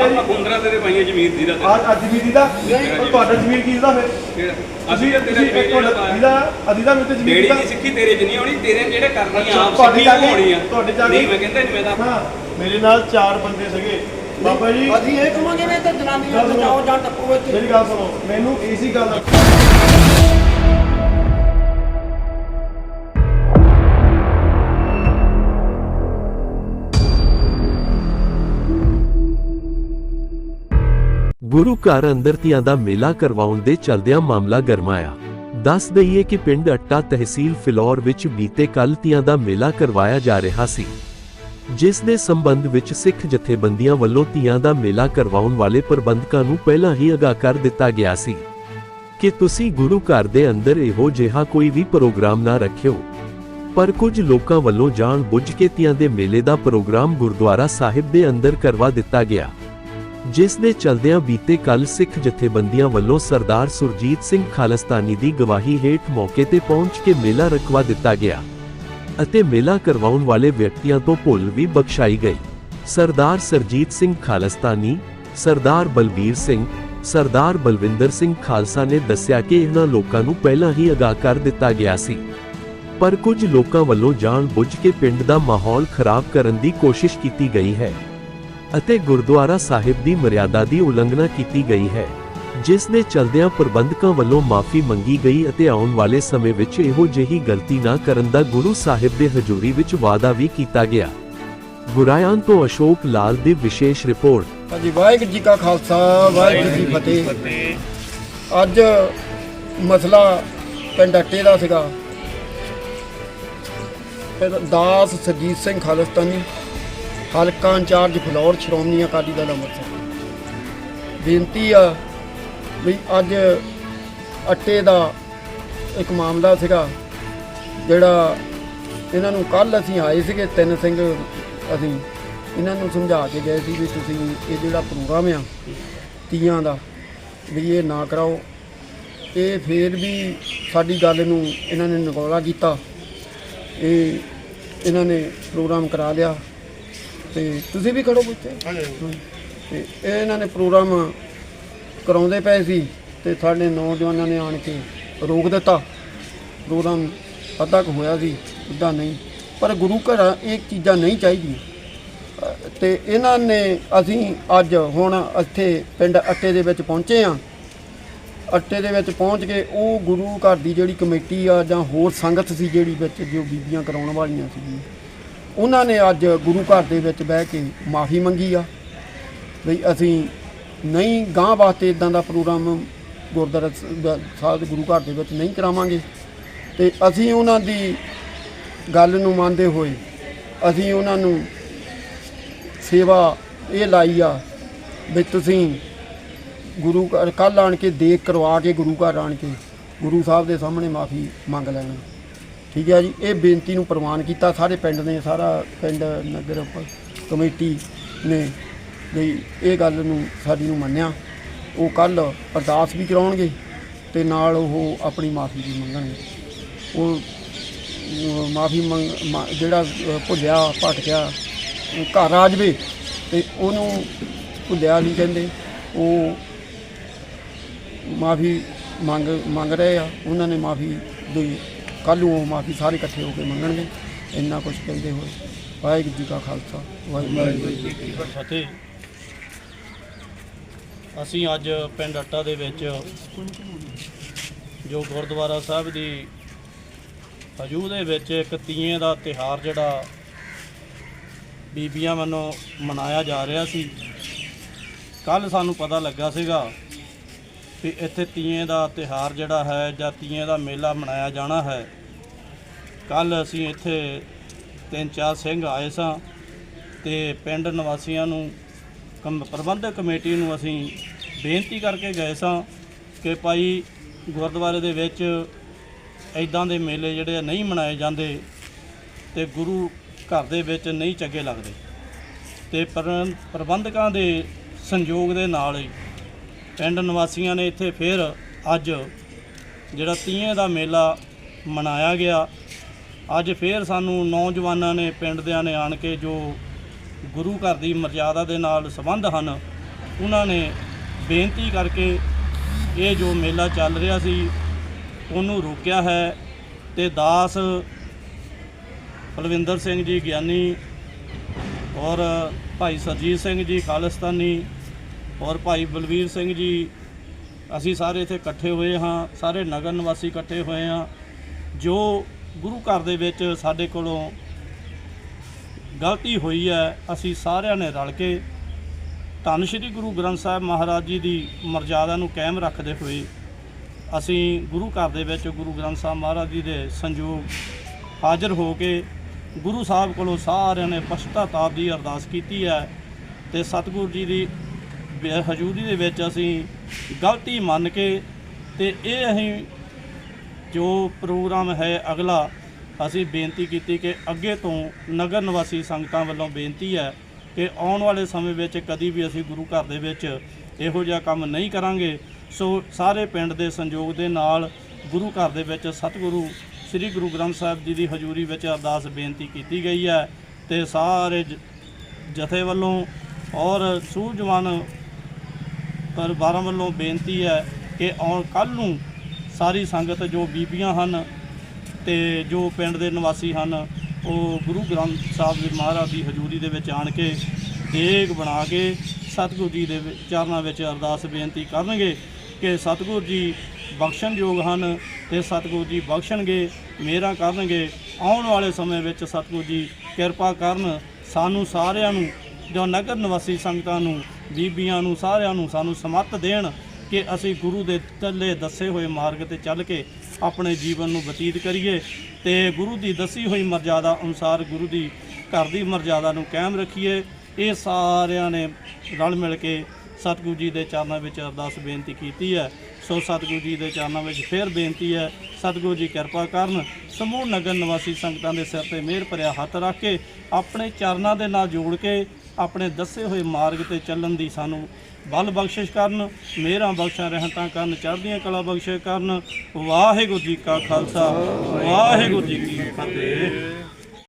ਆਪਾਂ ਖੁੰਦਰਾ ਤੇਰੇ ਪਾਈਆਂ ਜ਼ਮੀਨ ਦੀ ਦਾ ਆ ਅੱਜ ਵੀ ਦੀਦਾ ਉਹ ਤੁਹਾਡਾ ਜ਼ਮੀਨ ਕੀ ਦਾ ਫਿਰ? ਅਸੀਂ ਤੇਰਾ ਜ਼ਮੀਨ ਤੁਹਾਡਾ ਦੀਦਾ ਅਦੀਦਾ ਵਿੱਚ ਜ਼ਮੀਨ ਦਾ? ਦੀ ਸਿੱਖੀ ਤੇਰੇ ਚ ਨਹੀਂ ਆਉਣੀ ਤੇਰੇ ਜਿਹੜੇ ਕਰਨੀ ਆਪ ਸਿੱਖੀ ਹੋਣੀ ਆ। ਤੁਹਾਡੇ ਜਾ ਨਹੀਂ ਮੈਂ ਕਹਿੰਦਾ ਨਹੀਂ ਮੈਂ ਤਾਂ ਹਾਂ। ਮੇਰੇ ਨਾਲ ਚਾਰ ਬੰਦੇ ਸੀਗੇ। ਬਾਬਾ ਜੀ ਅਸੀਂ ਇਹ ਕਹਾਂਗੇ ਨੇ ਤਾਂ ਜਨਾਨੀਆਂ ਗੱਲ ਸੁਣੋ। ਬਚਾਓ ਜਾਂ ਟੱਪੋ ਇੱਥੇ। ਮੇਰੀ ਗੱਲ ਸੁਣੋ। ਮੈਨੂੰ ਇਸੀ ਗੱਲ ਗੁਰੂ ਘਰ ਅੰਦਰ ਤੀਆਂ ਦਾ ਮੇਲਾ ਕਰਵਾਉਣ ਦੇ ਚਲਦਿਆਂ ਮਾਮਲਾ ਗਰਮਾਇਆ ਦੱਸ ਦਈਏ ਕਿ ਪਿੰਡ ਅੱਟਾ ਤਹਿਸੀਲ ਫਿਲੌਰ ਵਿੱਚ ਬੀਤੇ ਕੱਲ੍ਹ ਤੀਆਂ ਦਾ ਮੇਲਾ ਕਰਵਾਇਆ ਜਾ ਰਿਹਾ ਸੀ। ਜਿਸ ਦੇ ਸੰਬੰਧ ਵਿੱਚ ਸਿੱਖ ਜਥੇਬੰਦੀਆਂ ਵੱਲੋਂ ਤੀਆਂ ਦਾ ਮੇਲਾ ਕਰਵਾਉਣ ਵਾਲੇ ਪ੍ਰਬੰਧਕਾਂ ਨੂੰ ਪਹਿਲਾਂ ਹੀ ਅਗਾਹ ਕਰ ਦਿੱਤਾ ਗਿਆ ਸੀ। ਕਿ ਤੁਸੀਂ ਗੁਰੂ ਘਰ ਦੇ ਅੰਦਰ ਇਹੋ ਜਿਹਾ ਕੋਈ ਵੀ ਪ੍ਰੋਗਰਾਮ ਨਾ ਰੱਖਿਓ। ਪਰ ਕੁਝ ਲੋਕਾਂ ਵੱਲੋਂ ਜਾਣ ਬੁੱਝ ਕੇ ਧੀਆਂ ਦੇ ਮੇਲੇ ਦਾ ਪ੍ਰੋਗਰਾਮ ਗੁਰਦੁਆਰਾ ਸਾਹਿਬ ਦੇ ਅੰਦਰ ਕਰਵਾ ਦਿੱਤਾ ਗਿਆ। ਜਿਸ ਦੇ ਚਲਦਿਆਂ ਬੀਤੇ ਕੱਲ ਸਿੱਖ ਜਥੇਬੰਦੀਆਂ ਵੱਲੋਂ ਸਰਦਾਰ ਸੁਰਜੀਤ ਸਿੰਘ ਖਾਲਸਤਾਨੀ ਦੀ ਗਵਾਹੀ ਹੇਠ ਮੌਕੇ ਤੇ ਪਹੁੰਚ ਕੇ ਮੇਲਾ ਰਖਵਾ ਦਿੱਤਾ ਗਿਆ ਅਤੇ ਮੇਲਾ ਕਰਵਾਉਣ ਵਾਲੇ ਵਿਅਕਤੀਆਂ ਤੋਂ ਭੁੱਲ ਵੀ ਬਖਸ਼ਾਈ ਗਈ। ਸਰਦਾਰ ਸਰਜੀਤ ਸਿੰਘ ਖਾਲਸਤਾਨੀ, ਸਰਦਾਰ ਬਲਬੀਰ ਸਿੰਘ, ਸਰਦਾਰ ਬਲਵਿੰਦਰ ਸਿੰਘ ਖਾਲਸਾ ਨੇ ਦੱਸਿਆ ਕਿ ਇਹਨਾਂ ਲੋਕਾਂ ਨੂੰ ਪਹਿਲਾਂ ਹੀ ਅਗਾਹ ਕਰ ਦਿੱਤਾ ਗਿਆ ਸੀ। ਪਰ ਕੁਝ ਲੋਕਾਂ ਵੱਲੋਂ ਜਾਣ ਬੁੱਝ ਕੇ ਪਿੰਡ ਦਾ ਮਾਹੌਲ ਖਰਾਬ ਕਰਨ ਦੀ ਕੋਸ਼ਿਸ਼ ਕੀਤੀ ਗਈ ਹੈ। ਅਤੇ ਗੁਰਦੁਆਰਾ ਸਾਹਿਬ ਦੀ ਮਰਿਆਦਾ ਦੀ ਉਲੰਘਣਾ ਕੀਤੀ ਗਈ ਹੈ, ਜਿਸ ਦੇ ਚਲਦਿਆਂ ਪ੍ਰਬੰਧਕਾਂ ਵੱਲੋਂ ਮਾਫੀ ਮੰਗੀ ਗਈ ਅਤੇ ਆਉਣ ਵਾਲੇ ਸਮੇਂ ਵਿੱਚ ਇਹੋ ਜਿਹੀ ਗਲਤੀ ਨਾ ਕਰਨ ਦਾ ਗੁਰੂ ਸਾਹਿਬ ਦੇ ਹਜ਼ੂਰੀ ਵਿੱਚ ਵਾਅਦਾ ਵੀ ਕੀਤਾ ਗਿਆ। ਗੁਰਾਇਆਂ ਤੋਂ ਅਸ਼ੋਕ ਲਾਲ ਦੀ ਵਿਸ਼ੇਸ਼ ਰਿਪੋਰਟ। ਹਾਂਜੀ, ਵਾਹਿਗੁਰੂ ਜੀ ਕਾ ਖਾਲਸਾ, ਵਾਹਿਗੁਰੂ ਜੀ ਫਤਿਹ। ਅੱਜ ਮਸਲਾ ਪਿੰਡ ਅੱਟੇ ਦਾ ਸੀਗਾ। ਦਾਸ ਸਰਜੀਤ ਸਿੰਘ ਖਾਲਸਤਾਨੀ। ਹਲਕਾ ਇੰਚਾਰਜ ਫਲੌਰ ਸ਼੍ਰੋਮਣੀ ਅਕਾਲੀ ਦਲ ਅੰਮ੍ਰਿਤਸਰ। ਬੇਨਤੀ ਆ ਵੀ ਅੱਜ ਅੱਟੇ ਦਾ ਇੱਕ ਮਾਮਲਾ ਸੀਗਾ, ਜਿਹੜਾ ਇਹਨਾਂ ਨੂੰ ਕੱਲ ਅਸੀਂ ਆਏ ਸੀਗੇ, ਤਿੰਨ ਸਿੰਘ ਅਸੀਂ, ਇਹਨਾਂ ਨੂੰ ਸਮਝਾ ਕੇ ਗਏ ਸੀ ਵੀ ਤੁਸੀਂ ਇਹ ਜਿਹੜਾ ਪ੍ਰੋਗਰਾਮ ਆ ਤੀਆਂ ਦਾ, ਵੀ ਇਹ ਨਾ ਕਰਾਓ। ਇਹ ਫੇਰ ਵੀ ਸਾਡੀ ਗੱਲ ਨੂੰ ਇਹਨਾਂ ਨੇ ਨਗੌਲਾ ਕੀਤਾ। ਇਹ ਇਹਨਾਂ ਨੇ ਪ੍ਰੋਗਰਾਮ ਕਰਾ ਲਿਆ। ਤੇ ਤੁਸੀਂ ਵੀ ਖੜੋ ਪੁੱਛੇ। ਤੇ ਇਹ ਇਹਨਾਂ ਨੇ ਪ੍ਰੋਗਰਾਮ ਕਰਾਉਂਦੇ ਪਏ ਸੀ ਤੇ ਸਾਡੇ ਨੌਜਵਾਨਾਂ ਨੇ ਆਣ ਕੇ ਰੋਕ ਦਿੱਤਾ। ਪ੍ਰੋਗਰਾਮ ਅੱਧਾ ਕੁ ਹੋਇਆ ਸੀ ਅੱਧਾ ਨਹੀਂ। ਪਰ ਗੁਰੂ ਘਰ ਇਹ ਚੀਜ਼ਾਂ ਨਹੀਂ ਚਾਹੀਦੀਆਂ। ਅ, ਤੇ ਇਹਨਾਂ ਨੇ ਅਸੀਂ ਅੱਜ ਹੁਣ ਇੱਥੇ ਪਿੰਡ ਅੱਟੇ ਦੇ ਵਿੱਚ ਪਹੁੰਚੇ ਆ ਅੱਟੇ ਦੇ ਵਿੱਚ ਪਹੁੰਚ ਕੇ ਉਹ ਗੁਰੂ ਘਰ ਦੀ ਜਿਹੜੀ ਕਮੇਟੀ ਆ ਜਾਂ ਹੋਰ ਸੰਗਤ ਸੀ ਜਿਹੜੀ ਵਿੱਚ ਜੋ ਬੀਬੀਆਂ ਕਰਾਉਣ ਵਾਲੀਆਂ ਸੀ। ਉਹਨਾਂ ਨੇ ਅੱਜ ਗੁਰੂ ਘਰ ਦੇ ਵਿੱਚ ਬਹਿ ਕੇ ਮਾਫੀ ਮੰਗੀ ਆ ਵੀ ਅਸੀਂ ਨਹੀਂ ਗਾਂ ਵਾਸਤੇ ਇਦਾਂ ਦਾ ਪ੍ਰੋਗਰਾਮ ਗੁਰਦੁਆਰਾ ਸਾਹਿਬ ਗੁਰੂ ਘਰ ਦੇ ਵਿੱਚ ਨਹੀਂ ਕਰਾਵਾਂਗੇ। ਤੇ ਅਸੀਂ ਉਹਨਾਂ ਦੀ ਗੱਲ ਨੂੰ ਮੰਨਦੇ ਹੋਏ ਅਸੀਂ ਉਹਨਾਂ ਨੂੰ ਸੇਵਾ ਇਹ ਲਾਈ ਆ ਵੀ ਤੁਸੀਂ ਗੁਰੂ ਘਰ ਕੱਲ੍ਹ ਆਣ ਕੇ ਦੇਖ ਕਰਵਾ ਕੇ ਗੁਰੂ ਘਰ ਆਣ ਕੇ ਗੁਰੂ ਸਾਹਿਬ ਦੇ ਸਾਹਮਣੇ ਮਾਫੀ ਮੰਗ ਲੈਣਾ। ਠੀਕ ਹੈ ਜੀ, ਇਹ ਬੇਨਤੀ ਨੂੰ ਪ੍ਰਵਾਨ ਕੀਤਾ। ਸਾਰੇ ਪਿੰਡ ਨੇ, ਸਾਰਾ ਪਿੰਡ, ਨਗਰ, ਕਮੇਟੀ ਨੇ ਵੀ ਇਹ ਗੱਲ ਨੂੰ ਸਾਡੀ ਨੂੰ ਮੰਨਿਆ। ਉਹ ਕੱਲ ਅਰਦਾਸ ਵੀ ਕਰਾਉਣਗੇ ਤੇ ਨਾਲ ਉਹ ਆਪਣੀ ਮਾਫੀ ਵੀ ਮੰਗਣਗੇ। ਉਹ ਮਾਫੀ ਮੰਗ, ਮਾ- ਜਿਹੜਾ ਭੁੱਲਿਆ, ਭਟਕਿਆ ਘਰ ਆ ਜਾਵੇ ਤੇ ਉਹਨੂੰ ਭੁੱਲਿਆ ਨਹੀਂ ਕਹਿੰਦੇ। ਉਹ ਮਾਫੀ ਮੰਗ ਮੰਗ ਰਹੇ ਆ। ਉਹਨਾਂ ਨੇ ਮਾਫੀ ਦੇ ਕੱਲ੍ਹ ਨੂੰ ਉਹ ਮਾਫੀ ਸਾਰੇ ਇਕੱਠੇ ਹੋ ਕੇ ਮੰਗਣਗੇ, ਇੰਨਾ ਕੁਝ ਕਹਿੰਦੇ ਹੋਏ। ਵਾਹਿਗੁਰੂ ਜੀ ਕਾ ਖਾਲਸਾ, ਵਾਹਿਗੁਰੂ ਜੀ ਕੀ ਫਤਿਹ। ਅਸੀਂ ਅੱਜ ਪਿੰਡ ਅੱਟਾ ਦੇ ਵਿੱਚ ਜੋ ਗੁਰਦੁਆਰਾ ਸਾਹਿਬ ਦੀ ਹਜੂ ਦੇ ਵਿੱਚ ਇੱਕ ਤੀਏ ਦਾ ਤਿਹਾਰ ਜਿਹੜਾ ਬੀਬੀਆਂ ਵੱਲੋਂ ਮਨਾਇਆ ਜਾ ਰਿਹਾ ਸੀ। ਕੱਲ ਸਾਨੂੰ ਪਤਾ ਲੱਗਾ ਸੀਗਾ ਵੀ ਇੱਥੇ ਤੀਏ ਦਾ ਤਿਹਾਰ ਜਿਹੜਾ ਹੈ ਜਾਂ ਤੀਆਂ ਦਾ ਮੇਲਾ ਮਨਾਇਆ ਜਾਣਾ ਹੈ। ਕੱਲ ਅਸੀਂ ਇੱਥੇ ਤਿੰਨ ਚਾਰ ਸਿੰਘ ਆਏ ਸਾਂ ਤੇ ਪਿੰਡ ਨਿਵਾਸੀਆਂ ਨੂੰ ਕਮ, ਪ੍ਰਬੰਧਕ ਕਮੇਟੀ ਨੂੰ ਅਸੀਂ ਬੇਨਤੀ ਕਰਕੇ ਗਏ ਸਾਂ ਕਿ ਭਾਈ ਗੁਰਦੁਆਰੇ ਦੇ ਵਿੱਚ ਐਦਾਂ ਦੇ ਮੇਲੇ ਜਿਹੜੇ ਨਹੀਂ ਮਨਾਏ ਜਾਂਦੇ ਤੇ ਗੁਰੂ ਘਰ ਦੇ ਵਿੱਚ ਨਹੀਂ ਚੰਗੇ ਲੱਗਦੇ ਤੇ ਪਰ- ਪ੍ਰਬੰਧਕਾਂ ਦੇ ਸੰਯੋਗ ਦੇ ਨਾਲ ਹੀ ਪਿੰਡ ਨਿਵਾਸੀਆਂ ਨੇ ਇੱਥੇ ਫਿਰ ਅੱਜ ਜਿਹੜਾ ਤੀਏ ਦਾ ਮੇਲਾ ਮਨਾਇਆ ਗਿਆ। ਅੱਜ ਫਿਰ ਸਾਨੂੰ ਨੌਜਵਾਨਾਂ ਨੇ ਪਿੰਡ ਦਿਆਂ ਨੇ ਆਣ ਕੇ ਜੋ ਗੁਰੂ ਘਰ ਦੀ ਮਰਜ਼ਾਦਾ ਦੇ ਨਾਲ ਸੰਬੰਧ ਹਨ, ਉਹਨਾਂ ਨੇ ਬੇਨਤੀ ਕਰਕੇ ਇਹ ਜੋ ਮੇਲਾ ਚੱਲ ਰਿਹਾ ਸੀ, ਉਹਨੂੰ ਰੋਕਿਆ ਹੈ ਤੇ ਦਾਸ ਬਲਵਿੰਦਰ ਸਿੰਘ ਜੀ ਗਿਆਨੀ ਔਰ ਭਾਈ ਸਰਜੀਤ ਸਿੰਘ ਜੀ ਖਾਲਿਸਤਾਨੀ ਔਰ ਭਾਈ ਬਲਵੀਰ ਸਿੰਘ ਜੀ, ਅਸੀਂ ਸਾਰੇ ਇੱਥੇ ਇਕੱਠੇ ਹੋਏ ਹਾਂ, ਸਾਰੇ ਨਗਰ ਨਿਵਾਸੀ ਇਕੱਠੇ ਹੋਏ ਹਾਂ, ਜੋ ਗੁਰੂ ਘਰ ਦੇ ਵਿੱਚ ਸਾਡੇ ਕੋਲੋਂ ਗਲਤੀ ਹੋਈ ਹੈ, ਅਸੀਂ ਸਾਰਿਆਂ ਨੇ ਰਲ ਕੇ ਧੰਨ ਸ਼੍ਰੀ ਗੁਰੂ ਗ੍ਰੰਥ ਸਾਹਿਬ ਮਹਾਰਾਜ ਜੀ ਦੀ ਮਰਜ਼ਾਦਾ ਨੂੰ ਕਾਇਮ ਰੱਖਦੇ ਹੋਏ ਅਸੀਂ ਗੁਰੂ ਘਰ ਦੇ ਵਿੱਚ ਗੁਰੂ ਗ੍ਰੰਥ ਸਾਹਿਬ ਮਹਾਰਾਜ ਜੀ ਦੇ ਸੰਯੋਗ ਹਾਜ਼ਰ ਹੋ ਕੇ ਗੁਰੂ ਸਾਹਿਬ ਕੋਲੋਂ ਸਾਰਿਆਂ ਨੇ ਪਛਤਾਤਾਪ ਦੀ ਅਰਦਾਸ ਕੀਤੀ ਹੈ ਤੇ ਸਤਿਗੁਰੂ ਜੀ ਦੀ ਹਜ਼ੂਰੀ ਦੇ ਵਿੱਚ ਅਸੀਂ ਗਲਤੀ ਮੰਨ ਕੇ ਤੇ ਇਹ ਅਸੀਂ ਜੋ ਪ੍ਰੋਗਰਾਮ ਹੈ ਅਗਲਾ, ਅਸੀਂ ਬੇਨਤੀ ਕੀਤੀ ਕਿ ਅੱਗੇ ਤੋਂ ਨਗਰ ਨਿਵਾਸੀ ਸੰਗਤਾਂ ਵੱਲੋਂ ਬੇਨਤੀ ਹੈ ਕਿ ਆਉਣ ਵਾਲੇ ਸਮੇਂ ਵਿੱਚ ਕਦੀ ਵੀ ਅਸੀਂ ਗੁਰੂ ਘਰ ਦੇ ਵਿੱਚ ਇਹੋ ਜਿਹਾ ਕੰਮ ਨਹੀਂ ਕਰਾਂਗੇ। ਸੋ ਸਾਰੇ ਪਿੰਡ ਦੇ ਸੰਯੋਗ ਦੇ ਨਾਲ ਗੁਰੂ ਘਰ ਦੇ ਵਿੱਚ ਸਤਿਗੁਰੂ ਸ੍ਰੀ ਗੁਰੂ ਗ੍ਰੰਥ ਸਾਹਿਬ ਜੀ ਦੀ ਹਜ਼ੂਰੀ ਵਿੱਚ ਅਰਦਾਸ ਬੇਨਤੀ ਕੀਤੀ ਗਈ ਹੈ ਤੇ ਸਾਰੇ ਜ- ਜਥੇ ਵੱਲੋਂ ਔਰ ਸੂਝਵਾਨ ਪਰਿਵਾਰਾਂ ਵੱਲੋਂ ਬੇਨਤੀ ਹੈ ਕਿ ਆਉਣ ਕੱਲ ਨੂੰ ਸਾਰੀ ਸੰਗਤ ਜੋ ਬੀਬੀਆਂ ਹਨ ਤੇ ਜੋ ਪਿੰਡ ਦੇ ਨਿਵਾਸੀ ਹਨ, ਉਹ ਗੁਰੂ ਗ੍ਰੰਥ ਸਾਹਿਬ ਜੀ ਮਹਾਰਾਜ ਦੀ ਹਜ਼ੂਰੀ ਦੇ ਵਿੱਚ ਆਣ ਕੇ ਦੇਗ ਬਣਾ ਕੇ ਸਤਿਗੁਰੂ ਜੀ ਦੇ ਚਰਨਾਂ ਵਿੱਚ ਅਰਦਾਸ ਬੇਨਤੀ ਕਰਨਗੇ ਕਿ ਸਤਿਗੁਰੂ ਜੀ ਬਖਸ਼ਣਯੋਗ ਹਨ ਤੇ ਸਤਿਗੁਰੂ ਜੀ ਬਖਸ਼ਣਗੇ ਮੇਰਾ ਕਰਨਗੇ। ਆਉਣ ਵਾਲੇ ਸਮੇਂ ਵਿੱਚ ਸਤਿਗੁਰੂ ਜੀ ਕਿਰਪਾ ਕਰਨ ਸਾਨੂੰ ਸਾਰਿਆਂ ਨੂੰ ਜੋ ਨਗਰ ਨਿਵਾਸੀ ਸੰਗਤਾਂ ਨੂੰ, ਬੀਬੀਆਂ ਨੂੰ, ਸਾਰਿਆਂ ਨੂੰ ਸਾਨੂੰ ਸਮੱਤ ਦੇਣ ਕਿ ਅਸੀਂ ਗੁਰੂ ਦੇ ਚੱਲੇ ਦੱਸੇ ਹੋਏ ਮਾਰਗ ਤੇ ਚੱਲ ਕੇ ਆਪਣੇ ਜੀਵਨ ਨੂੰ ਬਤੀਤ ਕਰੀਏ ਤੇ ਗੁਰੂ ਦੀ ਦੱਸੀ ਹੋਈ ਮਰਜ਼ਾਦਾ ਅਨੁਸਾਰ ਗੁਰੂ ਦੀ ਘਰ ਦੀ ਮਰਜ਼ਾਦਾ ਨੂੰ ਕਾਇਮ ਰੱਖੀਏ। ਇਹ ਸਾਰਿਆਂ ਨੇ ਰਲ ਮਿਲ ਕੇ ਸਤਿਗੁਰੂ ਜੀ ਦੇ ਚਰਨਾਂ ਵਿੱਚ ਅਰਦਾਸ ਬੇਨਤੀ ਕੀਤੀ ਹੈ। ਸੋ ਸਤਿਗੁਰੂ ਜੀ ਦੇ ਚਰਨਾਂ ਵਿੱਚ ਫੇਰ ਬੇਨਤੀ ਹੈ, ਸਤਿਗੁਰੂ ਜੀ ਕਿਰਪਾ ਕਰਨ ਸਮੂਹ ਨਗਰ ਨਿਵਾਸੀ ਸੰਗਤਾਂ ਦੇ ਸਿਰ ਤੇ ਮਿਹਰ ਭਰਿਆ ਹੱਥ ਰੱਖ ਕੇ ਆਪਣੇ ਚਰਨਾਂ ਦੇ ਨਾਲ ਜੋੜ ਕੇ ਆਪਣੇ ਦੱਸੇ ਹੋਏ ਮਾਰਗ ਤੇ ਚੱਲਣ ਦੀ ਸਾਨੂੰ ਬਲ ਬਖਸ਼ਿਸ਼ ਕਰਨ ਮੇਰਾ ਬਖਸ਼ਾਂ ਰਹਿਤਾਂ ਕਰਨ, ਚੜ੍ਹਦੀਆਂ ਕਲਾ ਬਖਸ਼ਿਸ਼ ਕਰਨ। ਵਾਹਿਗੁਰੂ ਜੀ ਕਾ ਖਾਲਸਾ, ਵਾਹਿਗੁਰੂ ਜੀ ਕੀ ਫਤਿਹ।